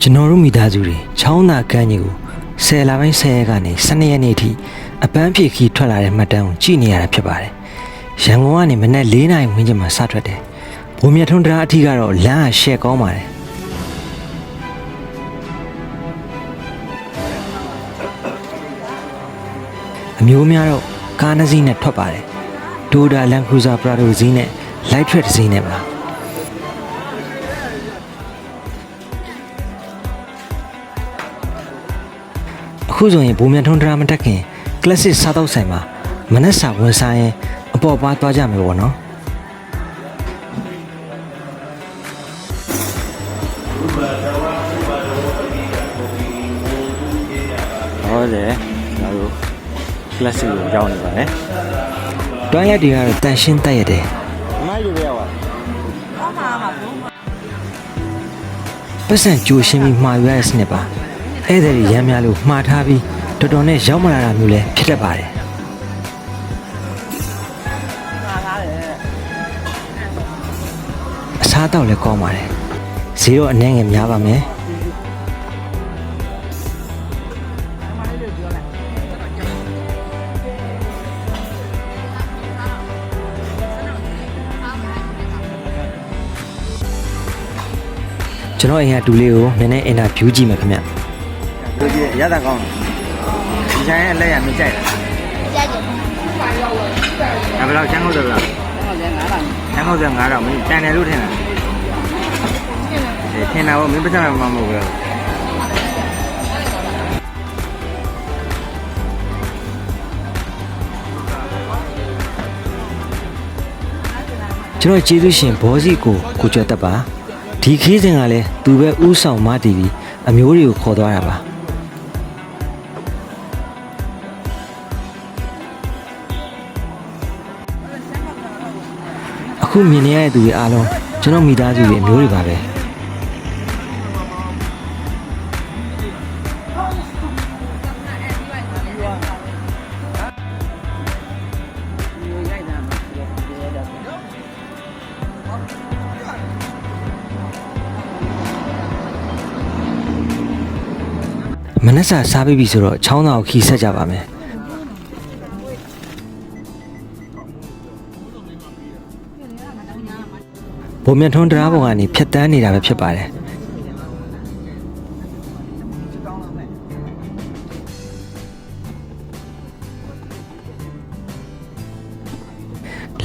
ကျွန်တော်တို့မိသားစုတွေချောင်းသာကမ်းကြီးကို10လပိုင်း10ရက်ကနေ12ရက်နေ့ထိအပန်းဖြေခီးထွက်လာတဲ့မှတ်တမ်းကိုကြည့်နေရတာဖြစ်ပါတယ်။ရန်ကုန်ကနေမနက်၄နာရီဝန်းကျင်မှာစထွက်တယ်။ဘုံမြတ်ထွန်းတရားအထိကတော့လမ်းကရှက်ကောင်းပါတယ်။အမျိုးများတော့ကားနှစ်စီးနဲ့ထွက်ပါတယ်။ဒိုဒါလန်ခရူဇာပရာဒိုစီးနဲ့လိုက်ထရက်တစ်စီးနဲ့ပါ။ အခုဆိုရင်ဘုံမြန်ထွန်းဒရာမတက်ခင်ကလစ်စစ်စားတော့ဆိုင်မှာမနက်စာဝန်စားရင်အပေါ်ပါသွားကြမယ်ပေါ့နော်ဟောတယ်ကျွန်တော်တို့ classic ကိုရောက်နေပါတယ်တွိုင်းရက်တွေကတော့တန်ရှင်းတက်ရတယ်အမိုက်တွေပဲရောက်ပါပတ်စံကြိုရှင်းပြီးမှာယူရတဲ့စနစ်ပါ ဧည့်သည်တွေရမ်းများလို့မှားထားပြီးတော်တော်နဲ့ရောက်မလာတာမျိုးလည်းဖြစ်တတ်ပါတယ်အစားတော့လည်းကောင်းပါတယ်ဈေးတော့အနည်းငယ်များပါမယ်ကျွန်တော်အိမ်ကတူလေးကိုနည်းနည်းအင်တာဗျူးကြည့်မယ်ခင်ဗျ လူကြီးရတာကောင်းတယ်ဒီဆိုင်ရဲ့လက်ရမကြိုက်တာကြိုက်တယ်ဒါဘယ်လောက်ချမ်းဟုတ်တယ်လားချမ်းဟုတ်တယ်9000မင်းတန်တယ်လို့ထင်တာထင်တာပေါ့မင်းပတ်စံမှမဟုတ်ဘူးလားကျွန်တော်ကျေးဇူးရှင်ဘောစီကိုကိုကျော်တက်ပါဒီခီးစဉ်ကလည်းသူပဲဥဆောင်မတည်ပြီးအမျိုးတွေကိုခေါ်သွားတာပါ အခုမြင်နေရတဲ့သူတွေအားလုံးကျွန်တော်မိသားစုတွေအမျိုးတွေပါပဲမနက်စာစားပြီးပြီဆိုတော့ချောင်းသားကိုခီးဆက်ကြပါမယ် ဘုံမြတ်ထွန်းတရားပေါ်ကနေဖြတ်တန်းနေတာပဲဖြစ်ပါတယ်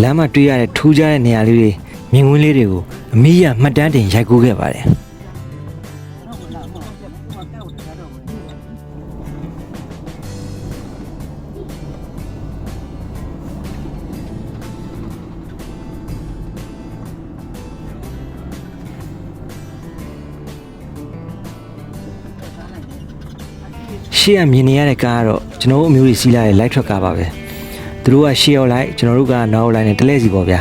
လမ်းမှာတွေ့ရတဲ့ထူးခြားတဲ့နေရာလေးတွေမြင်ကွင်းလေးတွေကိုအမီးရမှတ်တမ်းတင်ရိုက်ကူးခဲ့ပါတယ် ရှေ့ကမြင်နေရတဲ့ကားကတော့ကျွန်တော်တို့အမျိုးကြီးစီးလာတဲ့ light truck ကားပါပဲသူတို့ကရှေ့ရောက်လိုက်ကျွန်တော်တို့ကနောက်ရောက်လိုက်နဲ့တလဲစီပေါ့ဗျာ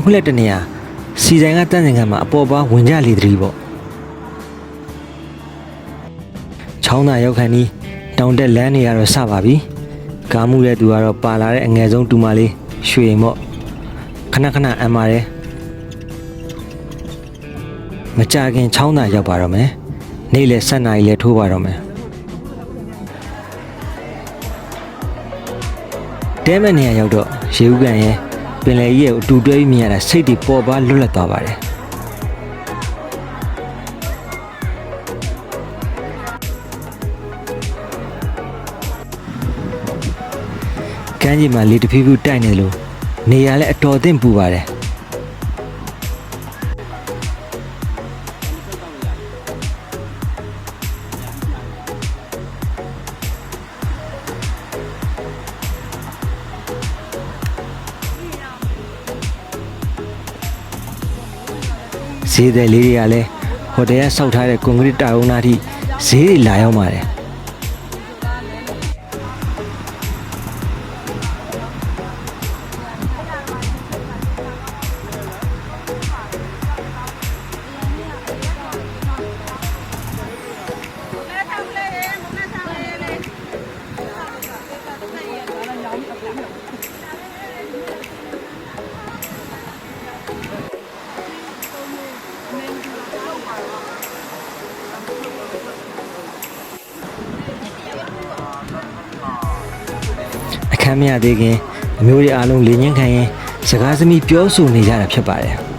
လမ်းခွလက်တနေရစီဆိုင်ကတန့်စင်ကမှာအပေါ်ပါဝင်ကြလေတည်းပေါ့ချောင်းသာရောက်ခန်းဒီတောင်တက်လမ်းနေရတော့စပါပြီကားမှုတဲ့သူကတော့ပါလာတဲ့အငယ်ဆုံးတူမလေးရွှေရင်ပေါ့ခဏခဏအမ်းပါတယ်မကြခင်ချောင်းသာရောက်ပါတော့မယ်နေ့လေ7နာရီလေထိုးပါတော့မယ်တဲမဲ့နေရာရောက်တော့ရေဦးကန်ရဲ့ ပင်လယ်ကြီးရဲ့အတူတွဲပြီးမြင်ရတာစိတ်တွေပေါ်ပါလွတ်လပ်သွားပါတယ်ကမ်းခြေမှာလေတဖြည်းဖြည်းတိုက်နေလို့နေရာလည်းအတော်အသင့်ပူပါတယ် ဈေးသည်လေးတွေကလည်းဟိုတယ်ကစောက်ထားတဲ့ကွန်ကရစ်တာရုံးသားထိဈေးတွေလာရောက်ပါတယ် မ်းမရသေးခင်အမျိုးတွေအားလုံးလေညင်းခံရင်စကားသမီးပြောဆိုနေကြတာဖြစ်ပါတယ်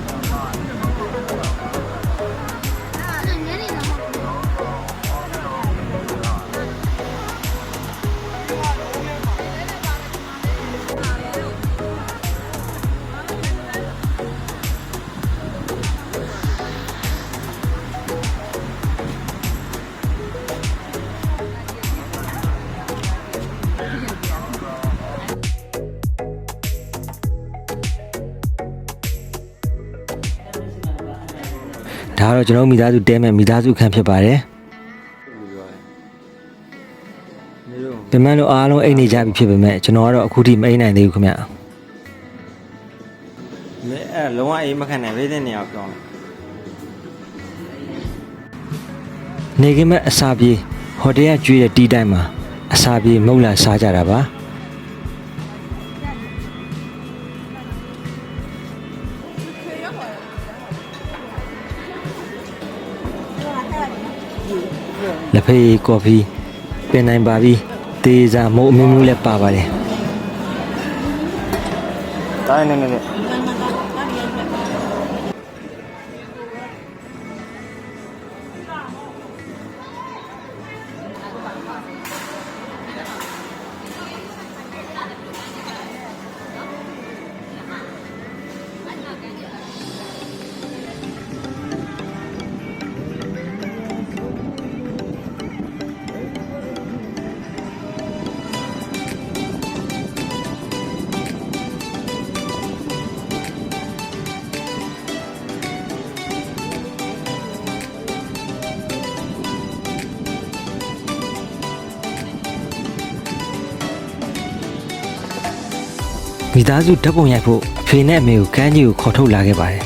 ဒါကတော့ကျွန်တော်မိသားစုတဲမဲ့မိသားစုခန်းဖြစ်ပါတယ်ပြန်မလို့အားလုံးအိတ်နေကြပြီဖြစ်ပေမဲ့ကျွန်တော်ကတော့အခုထိမအိတ်နိုင်သေးဘူးခင်ဗျမဲအဲ့လုံးဝအေးမခံနိုင်ဘေးတဲ့နေရာပြောင်းနေခင်မဲ့အစာပြေးဟိုတယ်ကကျွေးတဲ့တီးတိုင်းမှာအစာပြေးမုတ်လာစားကြတာပါ လက်ဖေးကော်ဖီပင်နိုင်ပါပြီတေးစာမိုးအမျိုးမျိုးလည်းပါပါတယ်တားနေနေနေ မိသားစုဓာတ်ပုံရိုက်ဖို့အဖေနဲ့အမေကိုကမ်းကြီးကိုခေါ်ထုတ်လာခဲ့ပါတယ်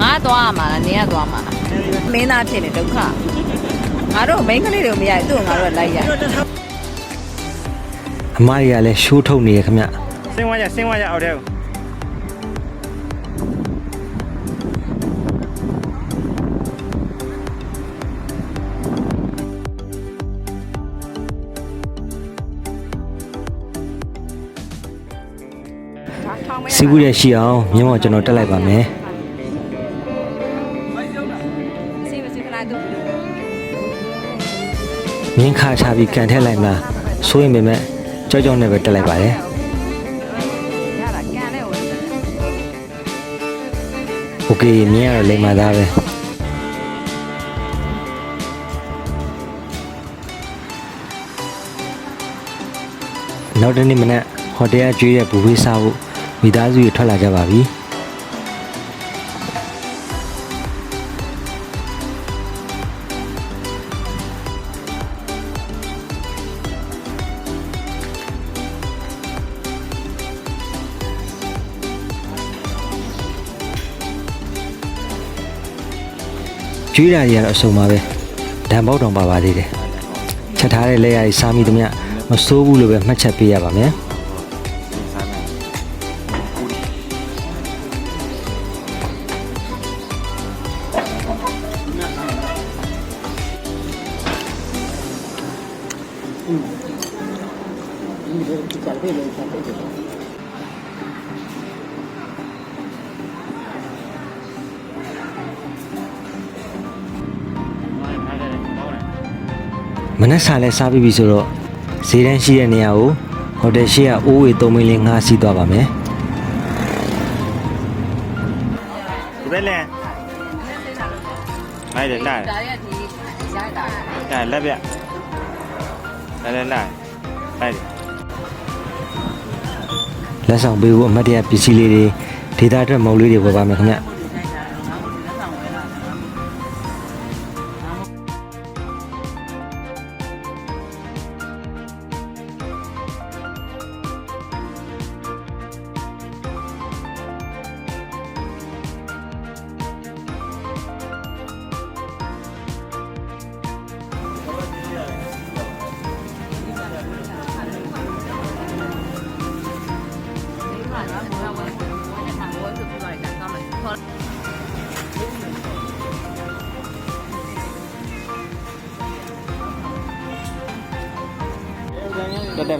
ငါသွားမှာလားနင်ကသွားမှာလားမင်းသားဖြစ်နေဒုက္ခငါတို့မိန်းကလေးတွေမရဘူးသူ့ကိုငါတို့ကလိုက်ရအမတွေကလည်းရှိုးထုတ်နေရခင်ဗျစင်းဝါရစင်းဝါရအောက်တဲ့ စီးပူးရရှိအောင်မြင်းမောကျွန်တော်တက်လိုက်ပါမယ် စီမစီခလိုက်သူ မြင်းခါချပြီးကန်ထက်လိုက်မလားစိုးရင်ပေမဲ့ကြောက်ကြောက်နဲ့ပဲတက်လိုက်ပါတယ် ရတာကန်တဲ့ဟို โอเคမြင်းကတော့လိမ္မာသားပဲနောက်တနေ့မနက်ဟိုတယ်ကကျွေးတဲ့ဘူဖေးစားဖို့ မိသားစုတွေထွက်လာကြပါပြီကျွေးတာတွေကတော့အစုံပါပဲဒံပေါက်တောင်ပါပါသေးတယ်ချက်ထားတဲ့လက်ရည်စားမိသမျှမစိုးဘူးလို့ပဲမှတ်ချက်ပေးရပါမယ် မနက်စာလဲစားပြီးပြီဆိုတော့ဈေးတန်းရှိတဲ့နေရာကိုဟိုတယ်ရှိကအိုးဝေ3မင်းလေးငှားစီးသွားပါမယ်ဒီပဲလဲလိုက်တယ်လိုက်ဒါရဲ့ဒီရိုက်တာလိုက်လက်ပြလိုက်လိုက်လိုက်လိုက်လက်ဆောင်ပေးဖို့အမတ်တရပစ္စည်းလေးတွေဒေတာအတွက်မုံလေးတွေဝယ်ပါမယ်ခင်ဗျ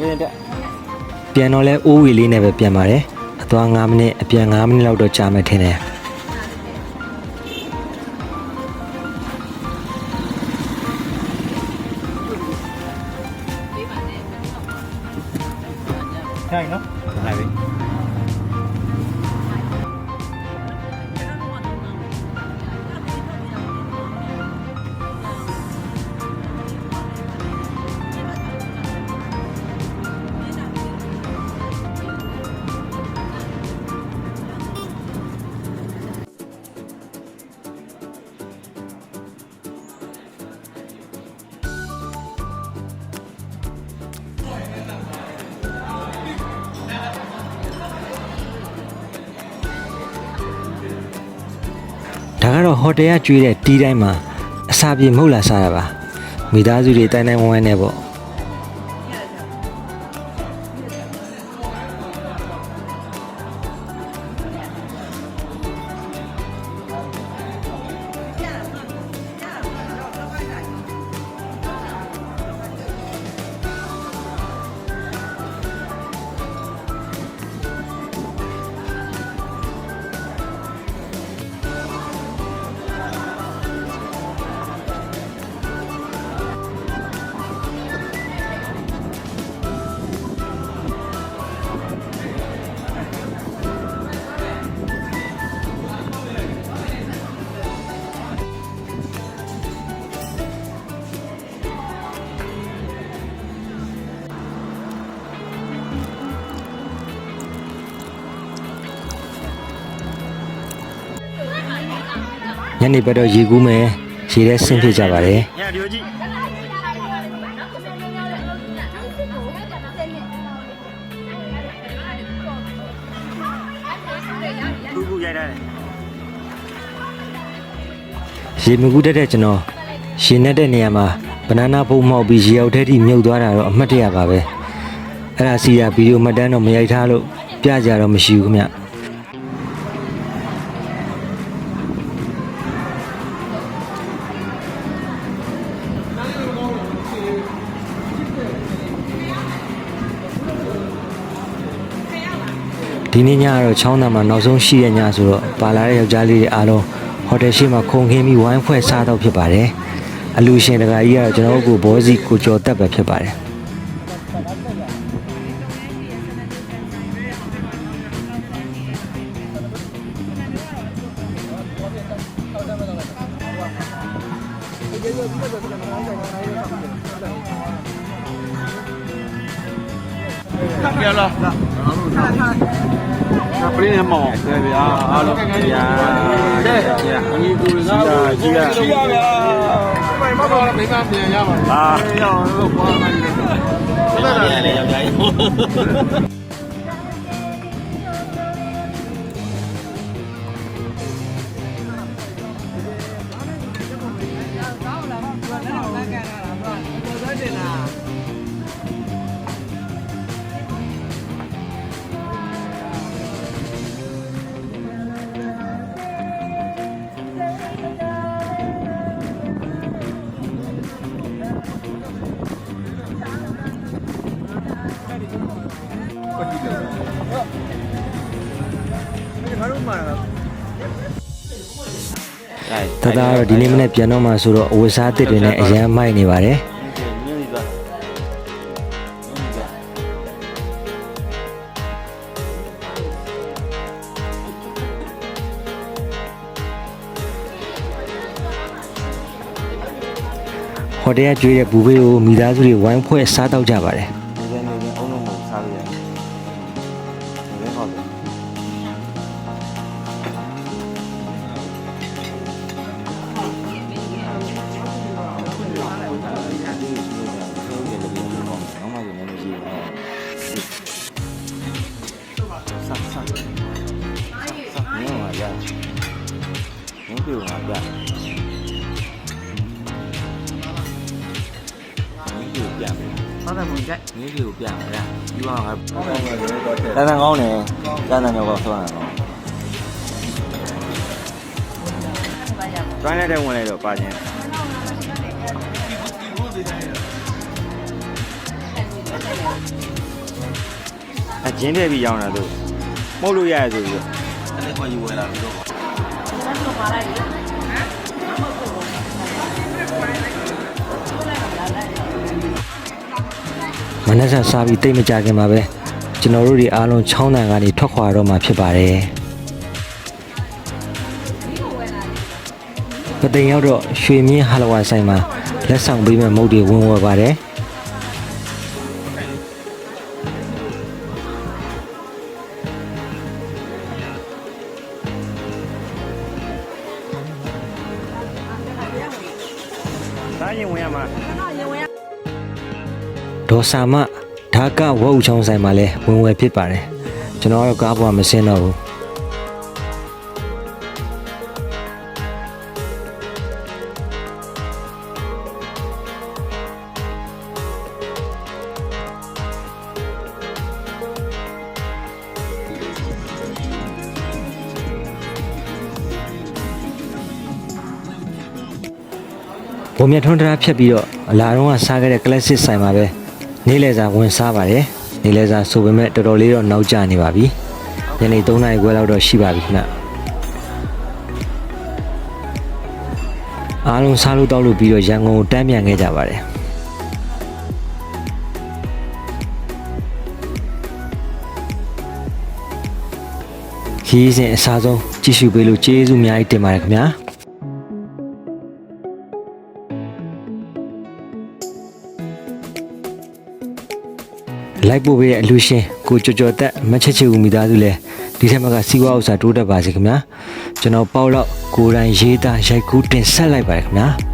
ပြင်းတက်ပြန်တော့လဲအိုးဝီလေးနဲ့ပဲပြန်ပါတယ်အသွား9မိနစ်အပြန်9မိနစ်လောက်တော့ကြာမယ်ထင်တယ်ထိုင်နော် ကတော့ဟိုတယ်ကကျွေးတဲ့တီးတိုင်းမှာအစာပြေမဟုတ်လားစားရပါမိသားစုတွေတိုင်းတိုင်းဝန်းဝန်းနဲ့ပေါ့ ညနေဘက်တော့ရေကူးမယ်ရေထဲဆင်းဖြစ်ကြပါတယ်ညဒီကြည့်ကူကူရိုက်ရတယ်ရေမကူးတတ်တဲ့ကျွန်တော်ရေနဲ့တဲ့နေရာမှာဘနာနာပုံမှောက်ပြီးရေရောက်တဲ့ထိမြုပ်သွားတာတော့အမှတ်တရပါပဲအဲ့ဒါစီရဗီဒီယိုမှတ်တမ်းတော့မရိုက်ထားလို့ပြကြတော့မရှိဘူးခင်ဗျ ဒီနေ့ညကတော့ချောင်းသာမှာနောက်ဆုံးရှိတဲ့ညဆိုတော့ပါလာတဲ့ယောက်ျားလေးတွေအားလုံးဟိုတယ်ရှိမှာခုံခင်းပြီးဝိုင်းဖွဲ့စားတော့ဖြစ်ပါတယ်အလူရှင်တကာကြီးကတော့ကျွန်တော်တို့ကိုဘောစီကိုကျော်တက်ပဲဖြစ်ပါတယ်ပြလာလာ ပရင်းမောင်ပဲဗျာအားလုံးဗျာတဲ့အငီကူငါ့ကိုကြည့်ရကြည့်ရဗျာဘယ်မှာတော့မိမပြန်ရမှာဟာရောတော့ဘာမှမလု က်ျားကြီးတသားကတော့ဒီနေ့မနေ့ပြန်တော့မှဆိုတော့အဝတ်စားအသစ်တွေနဲ့အရန်မိုက်နေပါတယ်ဟိုတယ်ကကျွေးတဲ့ဘူဘေးကိုမိသားစုတွေဝိုင်းဖွဲ့စားတော့ကြပါတယ်နေနေနေအုံလုံးကိုစားလို့ရတယ် မယ်ဘာသာပုံကြိုက်မင်းကြီးကိုပြမယ်လားဒီကောင်ကတန်တန်ကောင်းတယ်တန်တန်ရောကောဆောင်းတယ်ကောကျွမ်းတဲ့ဝင်လိုက်တော့ပါခြင်းအကျင်းထည့်ပြီးရောင်းတာသူမှုတ်လို့ရရဆိုပြီးအဲ့ဒီခွန်ကြီးဝယ်လာလို့ မနက်ဆက်စားပြီးတိတ်မကြခင်ပါပဲကျွန်တော်တို့ဒီအားလုံးချောင်းတန်ကနေထွက်ခွာတော့မှာဖြစ်ပါတယ်ပသိမ်ရောက်တော့ရွှေမြင့်ဟာလဝါဆိုင်မှာလက်ဆောင်ပေးမဲ့မုတ်တွေဝင်ဝယ်ပါတယ် ဒေါ်စာမဓာကဝက်ဦးချောင်းဆိုင်မှာလဲဝင်ဝယ်ဖြစ်ပါတယ်ကျွန်တော်ကတော့ကားပေါ်မှာမစင်းတော့ဘူးဘုံမြတ်ထွန်းတရာဖြတ်ပြီးတော့အလာတော့ကစားခဲ့တဲ့ classic ဆိုင်မှာပဲ နေလဲစာဝင်စားပါတယ်နေလဲစာဆိုပေမဲ့တော်တော်လေးတော့နောက်ကျနေပါပြီညနေ3နာရီခွဲလောက်တော့ရှိပါပြီခင်ဗျအားလုံးစားလို့တောက်လို့ပြီးတော့ရန်ကုန်ကိုတန်းပြန်ခဲ့ကြပါတယ်ခီးစဉ်အစားဆုံးကြည့်ရှုပေးလို့ကျေးဇူးအများကြီးတင်ပါတယ်ခင်ဗျာ လိုက်ပို့ပေးတဲ့အလူရှင်ကိုကြော်ကြော်တက်မချက်ချူမိသားစုလဲဒီထက်မကစီးပွားဥစ္စာတိုးတက်ပါစေခင်ဗျာကျွန်တော်ပေါ့တော့ကိုယ်တိုင်ရေးသားရိုက်ကူးတင်ဆက်လိုက်ပါတယ်ခင်ဗျာ